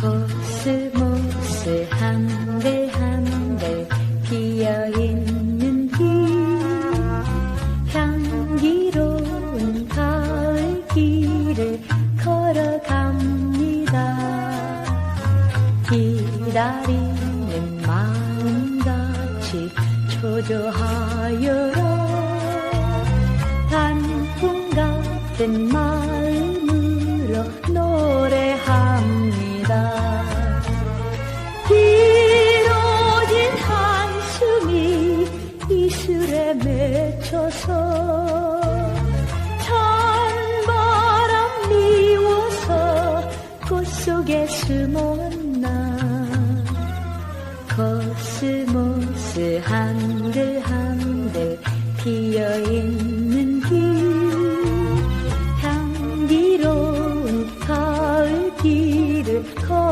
코스모스 한들 한들 피어있는 길. 향기로운 가을 길을 걸어갑니다. 기다리는 마음같이 초조하여라 단풍 같은 마음으로 노래 맺혀서 찬바람 미워서 꽃 속에 숨었나. 코스모스 한들 한들 피어있는 길 향기로운 가을 길을 걸어갑니다